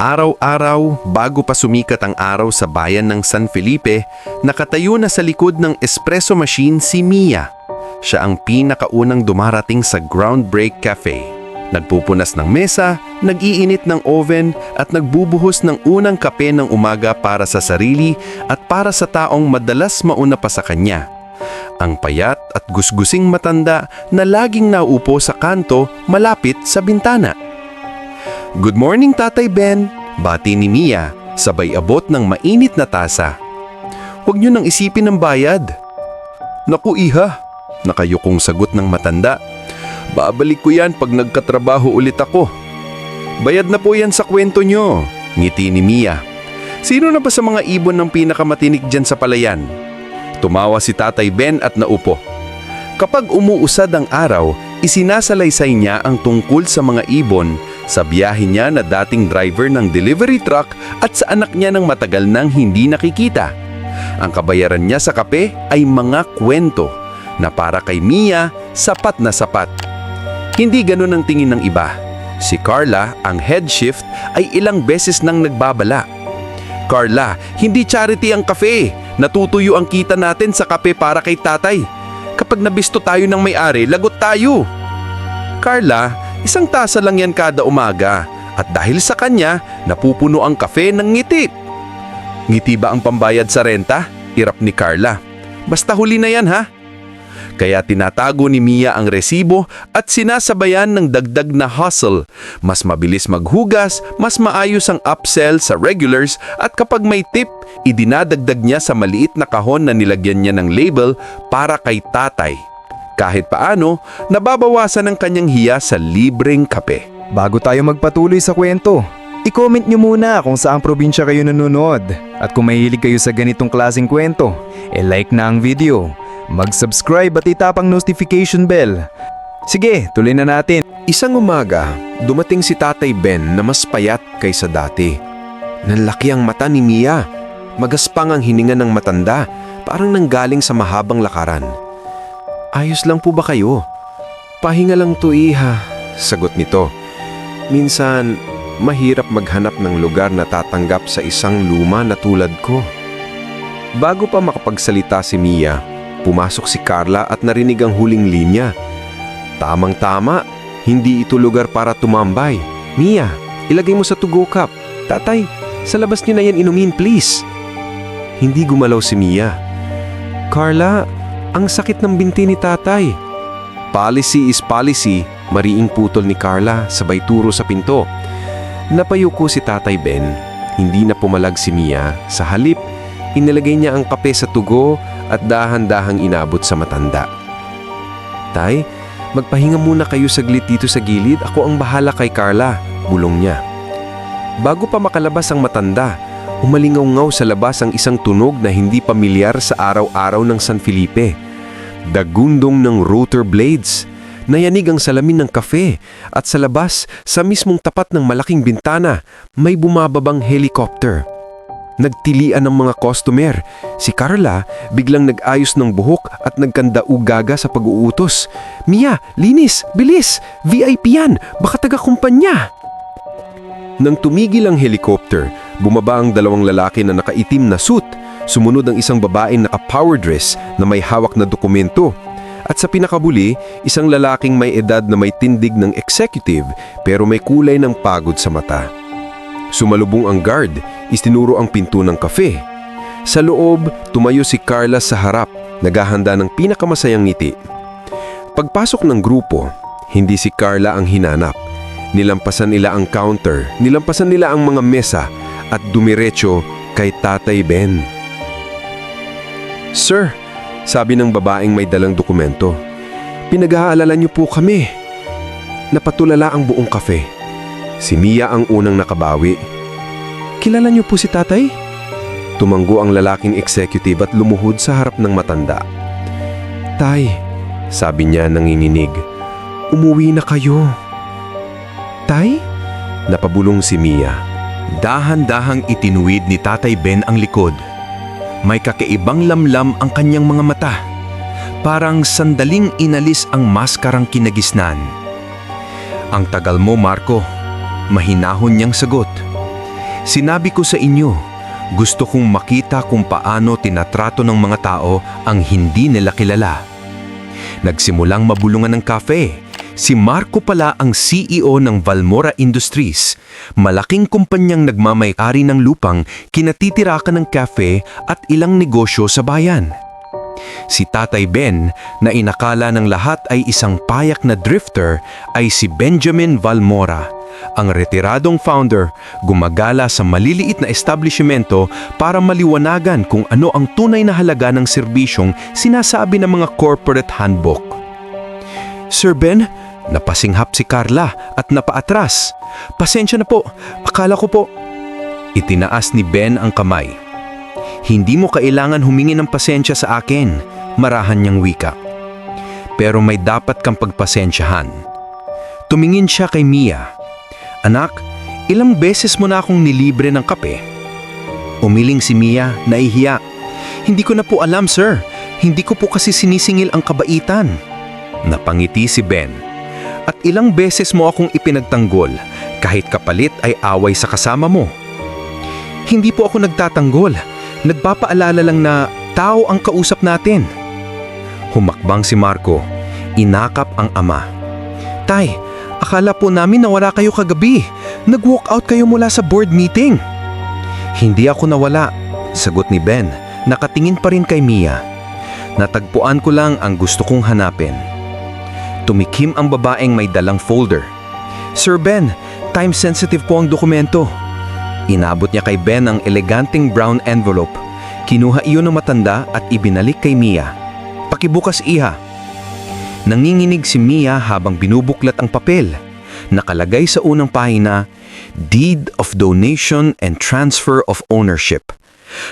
Araw-araw, bago pa sumikat ang araw sa bayan ng San Felipe, nakatayo na sa likod ng espresso machine si Mia. Siya ang pinakaunang dumarating sa Groundbreak Cafe. Nagpupunas ng mesa, nag-iinit ng oven at nagbubuhos ng unang kape ng umaga para sa sarili at para sa taong madalas mauna pa sa kanya. Ang payat at gusgusing matanda na laging naupo sa kanto malapit sa bintana. Good morning, Tatay Ben. Bati ni Mia, sabay abot ng mainit na tasa. Huwag niyo nang isipin ng bayad. Naku, iha. Nakayukong sagot ng matanda. Babalik ko yan pag nagkatrabaho ulit ako. Bayad na po yan sa kwento nyo. Ngiti ni Mia. Sino na ba sa mga ibon ng pinakamatinik dyan sa palayan? Tumawa si Tatay Ben at naupo. Kapag umuusad ang araw, isinasalaysay niya ang tungkol sa mga ibon sa biyahe niya na dating driver ng delivery truck at sa anak niya ng matagal nang hindi nakikita. Ang kabayaran niya sa kape ay mga kwento na para kay Mia sapat na sapat. Hindi ganun ang tingin ng iba. Si Carla, ang head shift, ay ilang beses nang nagbabala. Carla, hindi charity ang kafe. Natutuyo ang kita natin sa kape para kay tatay. Kapag nabisto tayo ng may-ari, lagot tayo. Carla, isang tasa lang yan kada umaga. At dahil sa kanya, napupuno ang kafe ng ngiti. Ngiti ba ang pambayad sa renta? Irap ni Carla. Basta huli na yan ha. Kaya tinatago ni Mia ang resibo at sinasabayan ng dagdag na hustle. Mas mabilis maghugas, mas maayos ang upsell sa regulars at kapag may tip, idinadagdag niya sa maliit na kahon na nilagyan niya ng label para kay tatay. Kahit paano, nababawasan ang kanyang hiya sa libreng kape. Bago tayo magpatuloy sa kwento, i-comment nyo muna kung saang probinsya kayo nanonood. At kung mahilig kayo sa ganitong klaseng kwento, e-like na ang video, mag-subscribe at itapang notification bell. Sige, tuloy na natin. Isang umaga, dumating si Tatay Ben na mas payat kaysa dati. Nanlaki ang mata ni Mia. Magaspang ang hininga ng matanda, parang nanggaling sa mahabang lakaran. Ayos lang po ba kayo? Pahinga lang to iha, sagot nito. Minsan, mahirap maghanap ng lugar na tatanggap sa isang luma na tulad ko. Bago pa makapagsalita si Mia, pumasok si Carla at narinig ang huling linya. Tamang-tama, hindi ito lugar para tumambay. Mia, ilagay mo sa to-go cup. Tatay, sa labas niyo na yan inumin please. Hindi gumalaw si Mia. Carla, ang sakit ng binti ni tatay. Policy is policy, mariing putol ni Carla sabay turo sa pinto. Napayuko si Tatay Ben. Hindi na pumalag si Mia. Sa halip, inilagay niya ang kape sa tugo at dahan-dahang inabot sa matanda. Tay, magpahinga muna kayo saglit dito sa gilid. Ako ang bahala kay Carla, bulong niya. Bago pa makalabas ang matanda, umalingaw-ngaw sa labas ang isang tunog na hindi pamilyar sa araw-araw ng San Felipe. Dagundong ng rotor blades. Nayanig ang salamin ng kafe at sa labas, sa mismong tapat ng malaking bintana, may bumababang helicopter. Nagtilian ng mga customer. Si Carla biglang nag-ayos ng buhok at nagkandaugaga sa pag-uutos. Mia, linis, bilis, VIP yan, baka taga-kumpanya. Nang tumigil ang helicopter, bumaba ang dalawang lalaki na nakaitim na suit. Sumunod ang isang babaeng naka-power dress na may hawak na dokumento. At sa pinakabuli, isang lalaking may edad na may tindig ng executive pero may kulay ng pagod sa mata. Sumalubong ang guard, istinuro ang pinto ng kafe. Sa loob, tumayo si Carla sa harap, naghahanda ng pinakamasayang ngiti. Pagpasok ng grupo, hindi si Carla ang hinanap. Nilampasan nila ang counter, nilampasan nila ang mga mesa at dumiretso kay Tatay Ben. Sir, sabi ng babaeng may dalang dokumento, pinag-aalala niyo po kami. Napatulala ang buong kafe. Si Mia ang unang nakabawi. Kilala niyo po si tatay? Tumanggo ang lalaking executive at lumuhod sa harap ng matanda. Tay, sabi niya nanginginig, umuwi na kayo. Tay? Napabulong si Mia. Dahan-dahang itinuwid ni Tatay Ben ang likod. May kakaibang lamlam ang kanyang mga mata. Parang sandaling inalis ang maskarang kinagisnan. Ang tagal mo, Marco. Mahinahon niyang sagot. Sinabi ko sa inyo, gusto kong makita kung paano tinatrato ng mga tao ang hindi nila kilala. Nagsimulang mabulungan ng cafe. Si Marco pala ang CEO ng Valmora Industries, malaking kumpanyang nagmamayari ng lupang kinatitirakan ng cafe at ilang negosyo sa bayan. Si Tatay Ben, na inakala ng lahat ay isang payak na drifter, ay si Benjamin Valmora, ang retiradong founder, gumagala sa maliliit na establishmento para maliwanagan kung ano ang tunay na halaga ng serbisyong sinasabi ng mga corporate handbook. Sir Ben, napasinghap si Carla at napaatras. Pasensya na po, akala ko po. Itinaas ni Ben ang kamay. Hindi mo kailangan humingi ng pasensya sa akin, marahan niyang wika. Pero may dapat kang pagpasensyahan. Tumingin siya kay Mia. Anak, ilang beses mo na akong nilibre ng kape. Umiling si Mia, nahihiya. Hindi ko na po alam, sir. Hindi ko po kasi sinisingil ang kabaitan. Napangiti si Ben. At ilang beses mo akong ipinagtanggol, kahit kapalit ay away sa kasama mo. Hindi po ako nagtatanggol. Nagpapaalala lang na tao ang kausap natin. Humakbang si Marco. Inakap ang ama. Tay, akala po namin na wala kayo kagabi. Nag-walk out kayo mula sa board meeting. Hindi ako nawala, sagot ni Ben. Nakatingin pa rin kay Mia. Natagpuan ko lang ang gusto kong hanapin. Tumikim ang babaeng may dalang folder. Sir Ben, time-sensitive po ang dokumento. Inabot niya kay Ben ang eleganteng brown envelope. Kinuha iyon ng matanda at ibinalik kay Mia. Pakibukas iha. Nanginginig si Mia habang binubuklat ang papel. Nakalagay sa unang pahina, Deed of Donation and Transfer of Ownership.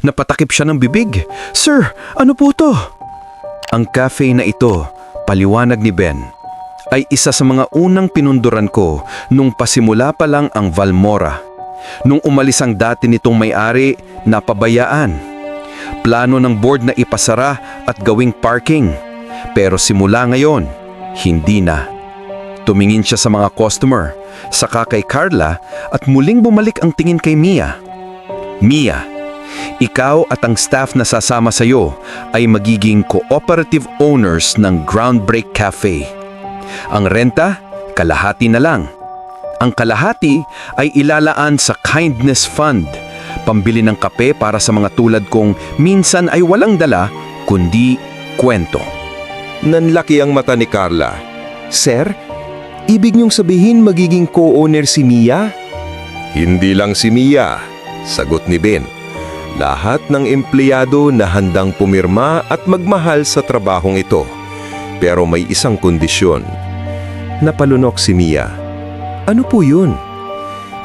Napatakip siya ng bibig. Sir, ano po to? Ang cafe na ito, paliwanag ni Ben, ay isa sa mga unang pinunduran ko nung pasimula pa lang ang Valmora. Nung umalis ang dati nitong may-ari, napabayaan. Plano ng board na ipasara at gawing parking. Pero simula ngayon, hindi na. Tumingin siya sa mga customer, saka kay Carla at muling bumalik ang tingin kay Mia. Mia, ikaw at ang staff na sasama sa iyo ay magiging cooperative owners ng Groundbreak Cafe. Ang renta, kalahati na lang. Ang kalahati ay ilalaan sa Kindness Fund, pambili ng kape para sa mga tulad kong minsan ay walang dala, kundi kwento. Nanlaki ang mata ni Carla. Sir, ibig niyong sabihin magiging co-owner si Mia? Hindi lang si Mia, sagot ni Ben. Lahat ng empleyado na handang pumirma at magmahal sa trabahong ito. Pero may isang kondisyon. Napalunok si Mia. Ano po yun?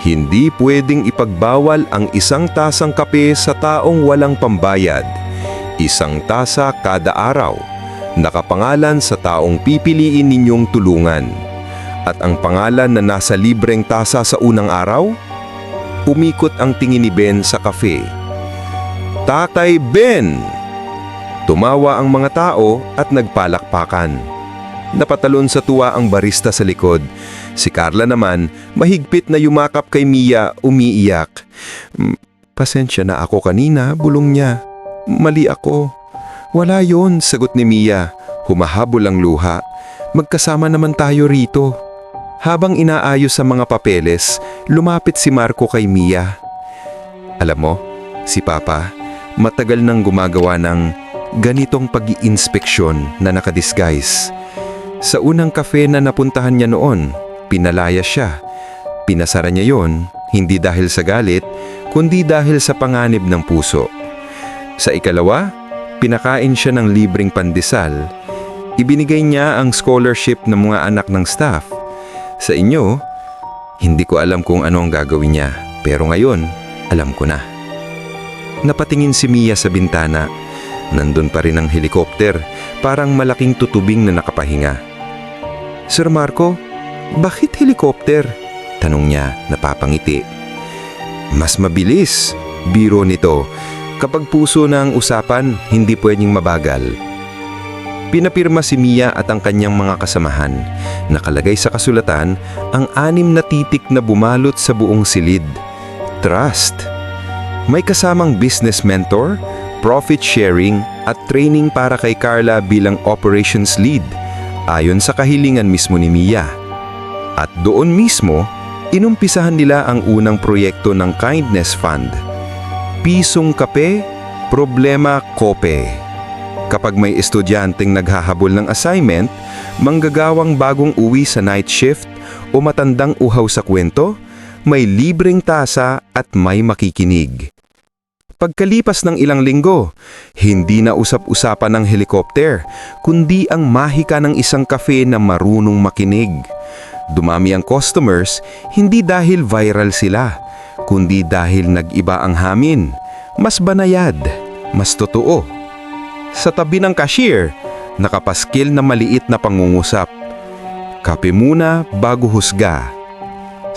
Hindi pwedeng ipagbawal ang isang tasang kape sa taong walang pambayad. Isang tasa kada araw. Nakapangalan sa taong pipiliin ninyong tulungan. At ang pangalan na nasa libreng tasa sa unang araw? Umikot ang tingin ni Ben sa kafe. Tatay Ben! Tumawa ang mga tao at nagpalakpakan. Napatalon sa tuwa ang barista sa likod. Si Carla naman, mahigpit na yumakap kay Mia, umiiyak. "Mm, Pasensya na ako kanina, bulong niya. Mali ako. Wala yon, sagot ni Mia. Humahabol ang luha. Magkasama naman tayo rito. Habang inaayos sa mga papeles, lumapit si Marco kay Mia. Alam mo, si Papa, matagal nang gumagawa ng ganitong pag-iinspeksyon na nakadisguise. Sa unang kafe na napuntahan niya noon, pinalaya siya. Pinasara niya yon, hindi dahil sa galit, kundi dahil sa panganib ng puso. Sa ikalawa, pinakain siya ng libreng pandesal. Ibinigay niya ang scholarship ng mga anak ng staff. Sa inyo, hindi ko alam kung ano ang gagawin niya, pero ngayon, alam ko na. Napatingin si Mia sa bintana. Nandun pa rin ang helikopter, parang malaking tutubing na nakapahinga. Sir Marco, bakit helikopter? Tanong niya, napapangiti. Mas mabilis, biro nito. Kapag puso na ang usapan, hindi pwedeng mabagal. Pinapirma si Mia at ang kanyang mga kasamahan. Nakalagay sa kasulatan ang anim na titik na bumalot sa buong silid. trust. May kasamang business mentor, profit sharing at training para kay Carla bilang operations lead ayon sa kahilingan mismo ni Mia. At doon mismo, inumpisahan nila ang unang proyekto ng Kindness Fund. Pisong kape, problema kope. Kapag may estudyanteng naghahabol ng assignment, manggagawang bagong uwi sa night shift o matandang uhaw sa kwento, may libreng tasa at may makikinig. Pagkalipas ng ilang linggo, hindi na usap-usapan ng helikopter, kundi ang mahika ng isang kafe na marunong makinig. Dumami ang customers, hindi dahil viral sila, kundi dahil nag-iba ang hamin. Mas banayad, mas totoo. Sa tabi ng cashier, nakapaskil na maliit na pangungusap. Kape muna bago husga.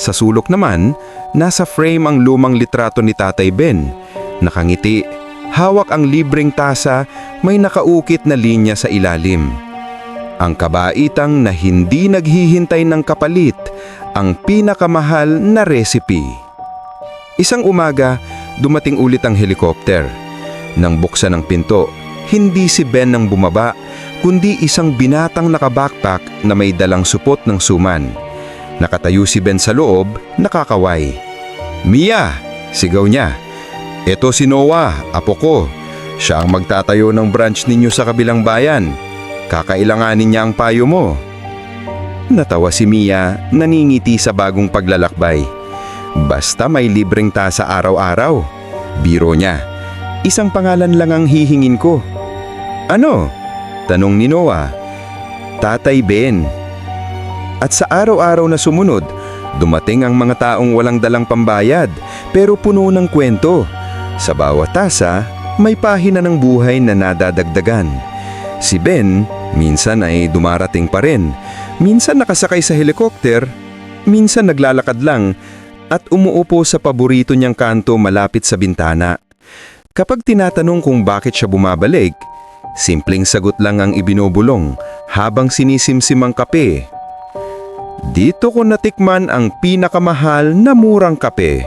Sa sulok naman, nasa frame ang lumang litrato ni Tatay Ben. Nakangiti, hawak ang libreng tasa, may nakaukit na linya sa ilalim. Ang kabaitang na hindi naghihintay ng kapalit, ang pinakamahal na recipe. Isang umaga, dumating ulit ang helikopter. Nang buksan ang pinto, hindi si Ben ang bumaba, kundi isang binatang nakabackpack na may dalang supot ng suman. Nakatayo si Ben sa loob, nakakaway. Mia! Sigaw niya. Ito si Noah, apo ko. Siya ang magtatayo ng branch ninyo sa kabilang bayan. Kakailanganin niya ang payo mo. Natawa si Mia, naningiti sa bagong paglalakbay. Basta may libreng tasa araw-araw. Biro niya. Isang pangalan lang ang hihingin ko. Ano? Tanong ni Noah. Tatay Ben. At sa araw-araw na sumunod, dumating ang mga taong walang dalang pambayad pero puno ng kwento. Sa bawat tasa, may pahina ng buhay na nadadagdagan. Si Ben, minsan ay dumarating pa rin. Minsan nakasakay sa helikopter, minsan naglalakad lang at umuupo sa paborito niyang kanto malapit sa bintana. Kapag tinatanong kung bakit siya bumabalik, simpleng sagot lang ang ibinubulong habang sinisimsim ang kape. Dito ko natikman ang pinakamahal na murang kape,